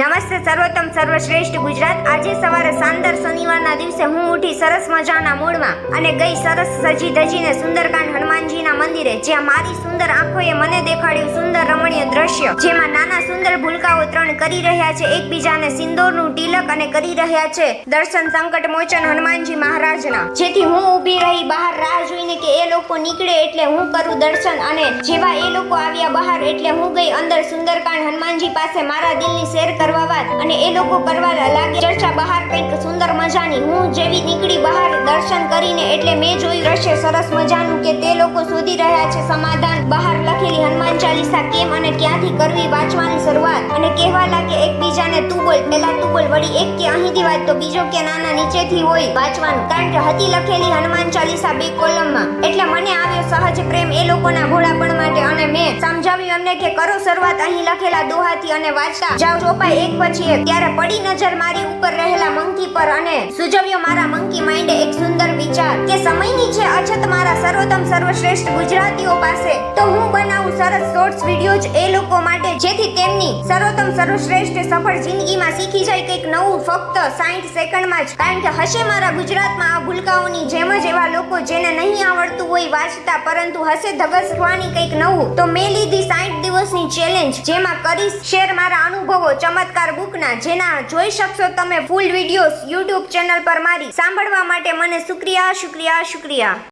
નમસ્તે, સર્વોત્તમ, સર્વશ્રેષ્ઠ ગુજરાત. આજે સવારે શાનદાર શનિવારના દિવસે હું ઉઠી સરસ મજાના મૂડમાં અને ગઈ સરસ સજી ધજીને સુંદરકાંડ હનુમાનજીના મંદિરે, જ્યાં મારી સુંદર આંખોએ મને દેખાડ્યું સુંદર રમણીય દ્રશ્ય, જેમાં નાના સુંદર ભૂલકાઓ ત્રણ કરી રહ્યા છે. એકબીજાને સિંદોરનું તિલક અને કરી રહ્યા છે દર્શન સંકટ મોચન હનુમાનજી મહારાજના. જેથી હું ઊભી રહી બહાર રાહ જોઈને કે એ લોકો નીકળે એટલે હું કરું દર્શન અને જેવા એ લોકો આવ્યા બહાર એટલે હું ગઈ અંદર સુંદરકાંડ હનુમાનજી પાસે મારા દિલની શેર કરવા વાત અને એ લોકો કરવા લાગે ચર્ચા બહાર કંઈક સુંદર મજાની હું જેવી નીકળી બહાર દર્શન કરીને એટલે મેં જોયું દ્રશ્ય સરસ મજાનું કે તે લોકો શોધી રહ્યા છે સમાધાન. બહાર લખેલી હનુમાન ચાલીસા કેમ અને ક્યાંથી કરવી વાંચવાની શરૂઆત? અને કહેવા લાગે એકબીજાને તું બોલ પેલા તું બોલ, વળી એક કે અહીંથી વાત તો બીજો કે નાના નીચેથી હોય. વાંચવાનું, કારણ કે હતી લખેલી હનુમાન ચાલીસા બે કોલમમાં. એટલે મને આવ્યો સહજ પ્રેમ એ લોકોના ભોળાપણ માટે અને મેં સમજાવ્યું એમને કે કરો શરૂઆત, અહીં લખેલા દોહાથી અને વાંચતા જાઓ. ચોપાઈ એક પછી એક. ત્યારે પડી નજર મારી ઉપર રહેલા મંકી પર અને સુજવ્યો વિચાર કે સમયની છે અછત મારા સર્વોત્તમ સર્વશ્રેષ્ઠ ગુજરાતીઓ પાસે, તો હું બનાવું સરસ શોર્ટ્સ વીડિયો એ લોકો માટે, જેથી તેમની સર્વોત્તમ, સર્વશ્રેષ્ઠ, સફળ જિંદગીમાં શીખી જાય કંઈક નવું ફક્ત સાઠ સેકન્ડમાં જ. કારણ કે હશે મારા ગુજરાતમાં આ ભૂલકાઓની જેમ જ એવા લોકો જેને નહીં આવડતું હોય વાંચતા, પરંતુ હશે ધગસવાની કંઈક નવું. તો મેં લીધી સાઠ દિવસની ચેલેન્જ જેમાં કરીશ શેર મારા અનુભવો ચમત્કાર બુકના. જેના જોઈ શકશો તમે ફૂલ વિડીયોઝ યુટ્યુબ ચેનલ પર મારી. સાંભળવા માટે મને શુક્રિયા શુક્રિયા શુક્રિયા.